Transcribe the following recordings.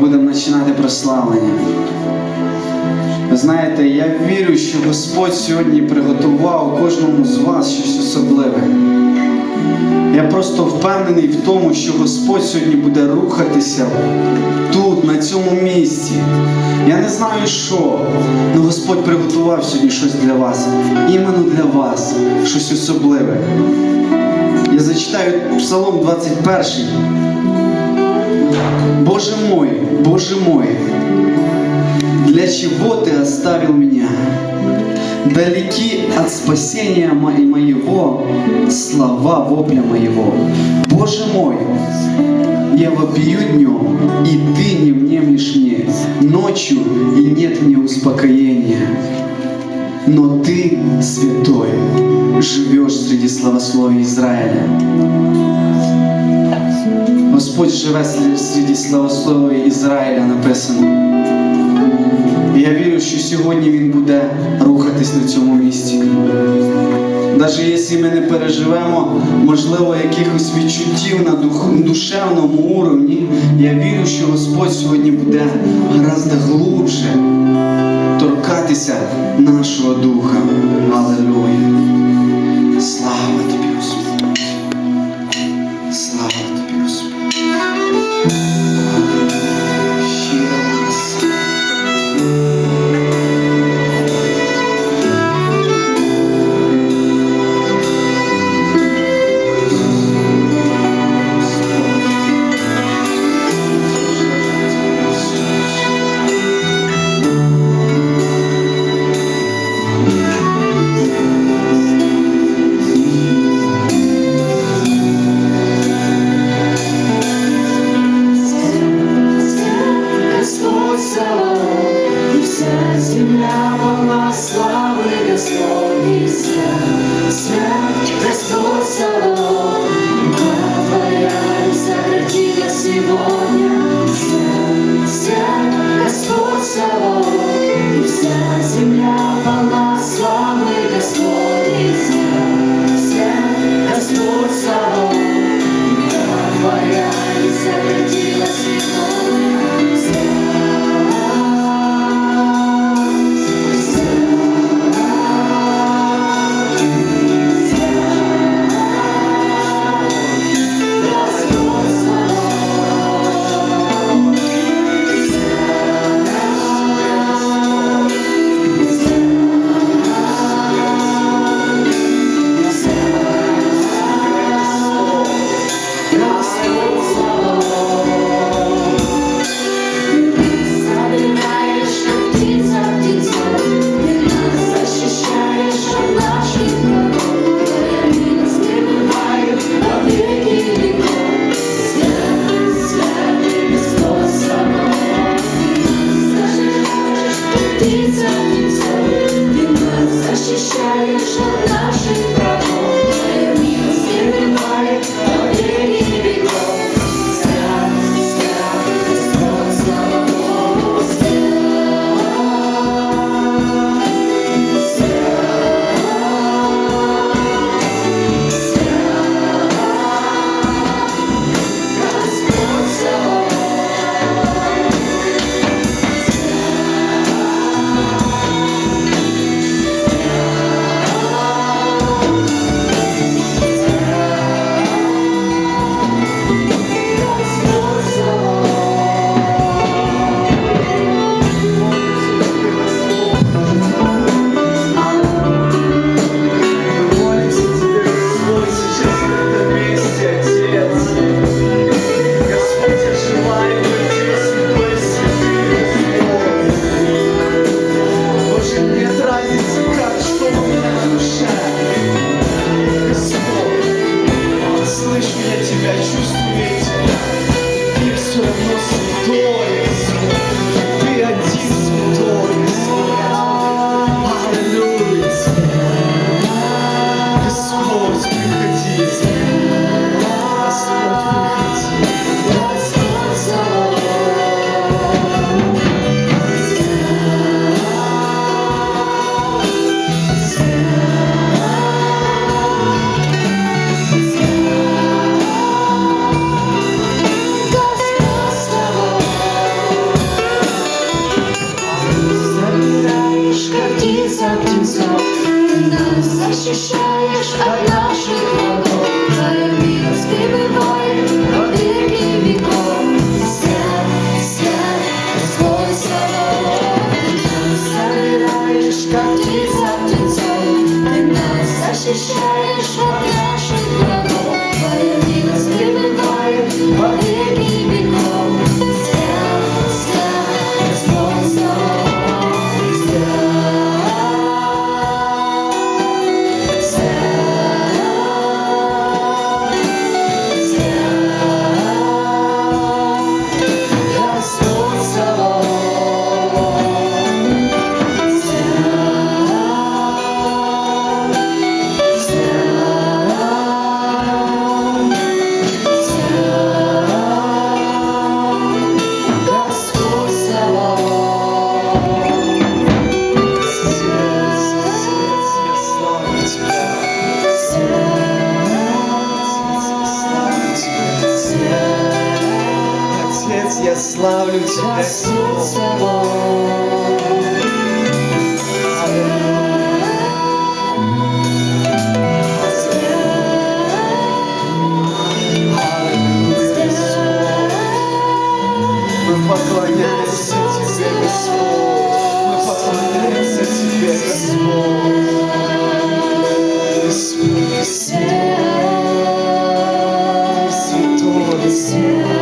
будемо починати прославлення. Ви знаєте, я вірю, що Господь сьогодні приготував кожному з вас щось особливе. Я просто впевнений в тому, що Господь сьогодні буде рухатися тут, на цьому місці. Я не знаю що, але Господь приготував сьогодні щось для вас. Іменно для вас, щось особливе. Я зачитаю Псалом 21. Боже мой, Боже мой, для чего ты оставил меня? Далеки от спасения мо- моего слова вопля моего. Боже мой, я вопию днем, и ты не внемлешь мне, ночью, и нет мне успокоения. Но ты, святой, живешь среди славословия Израиля. Господь живе серед- славословия Ізраїля написано. І я вірю, що сьогодні Він буде рухатись на цьому місці. Навіть якщо ми не переживемо, можливо, якихось відчуттів на дух, душевному уровні, я вірю, що Господь сьогодні буде гораздо глубже торкатися нашого духа. Аллилуйя. 在一瞬 Иисус, я славлю Тебя, Иисус Мы поклоняемся Тебе, Господь. Мы поклоняемся Тебе, Господь. Господь, Святой, Святой.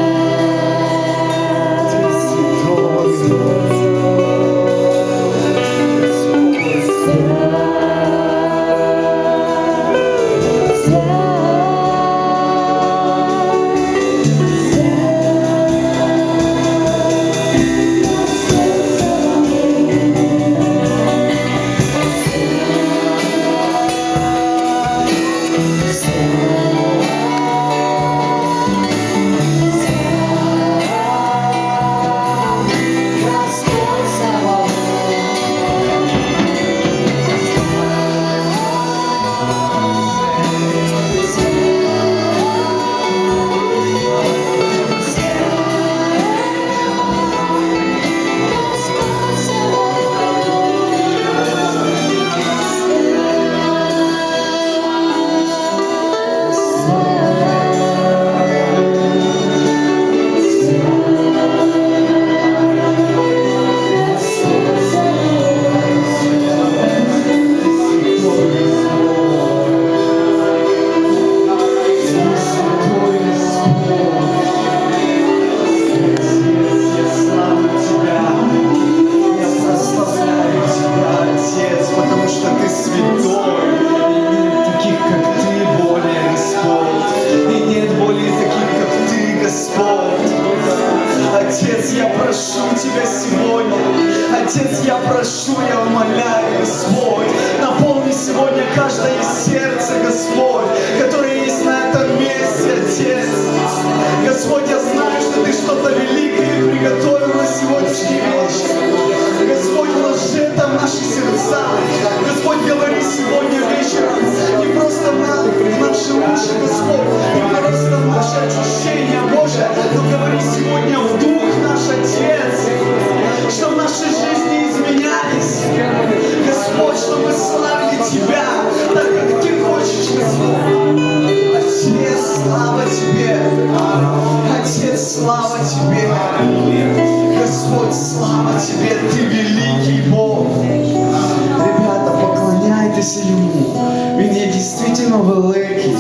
довіритися йому. Він є дійсно великий.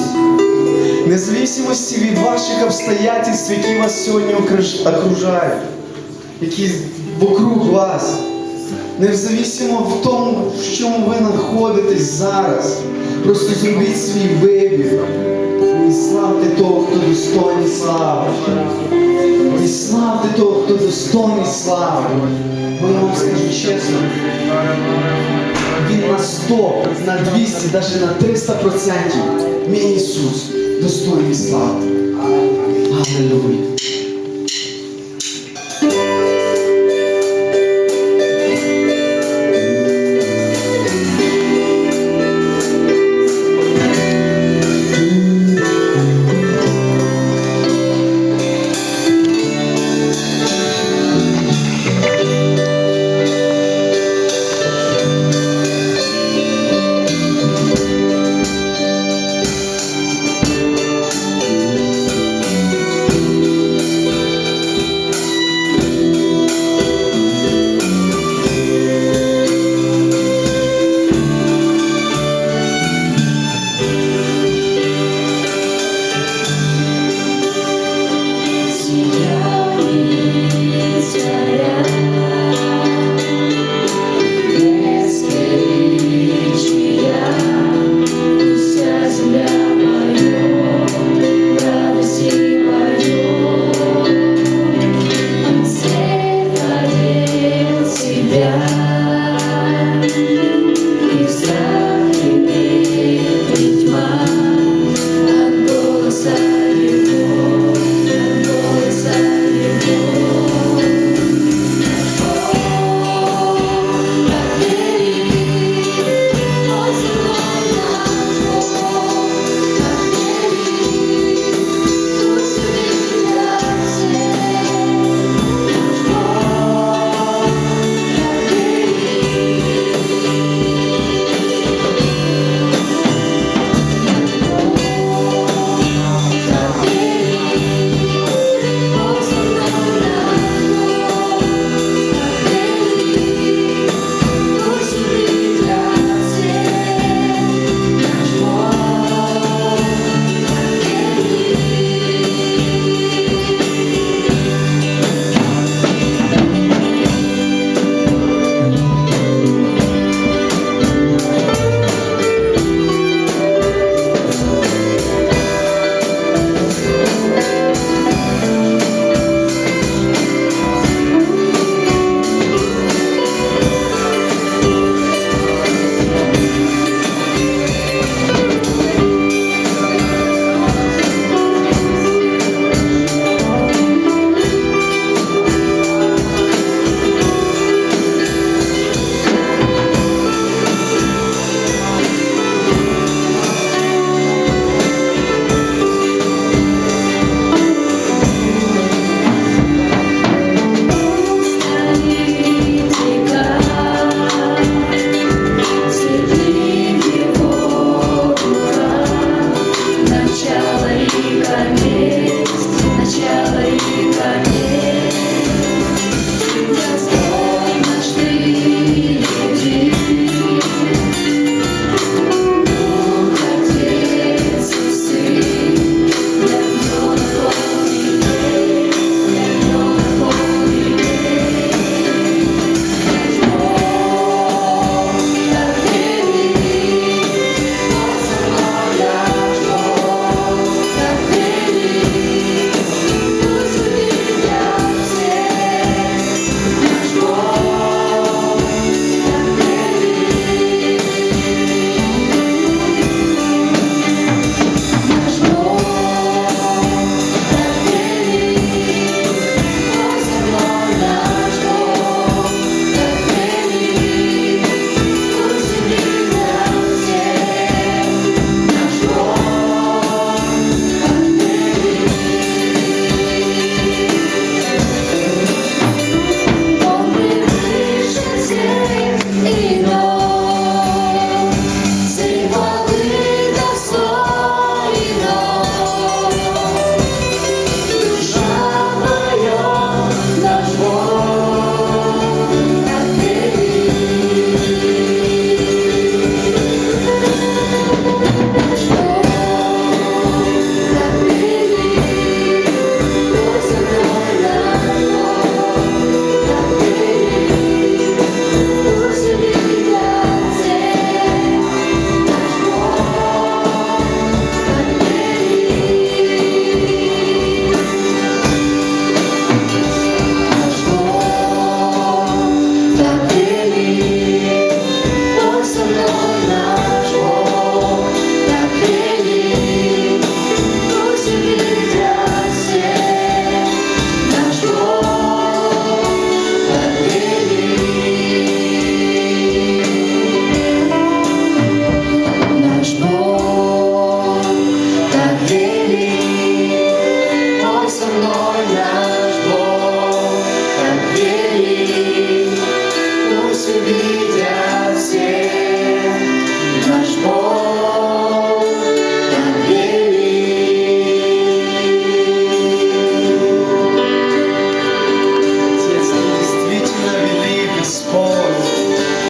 Незалежності від ваших обстоятельств, які вас сьогодні окружають, які вокруг вас. Независимо в тому, в чому ви знаходитесь зараз. Просто зробіть свій вибір. І славте того, хто достойний слави. І славте того, хто достойний слави. Бо я вам скажу чесно. 100, на 200, навіть на 300%. Мій Ісус достойний слави. Аллилуйя.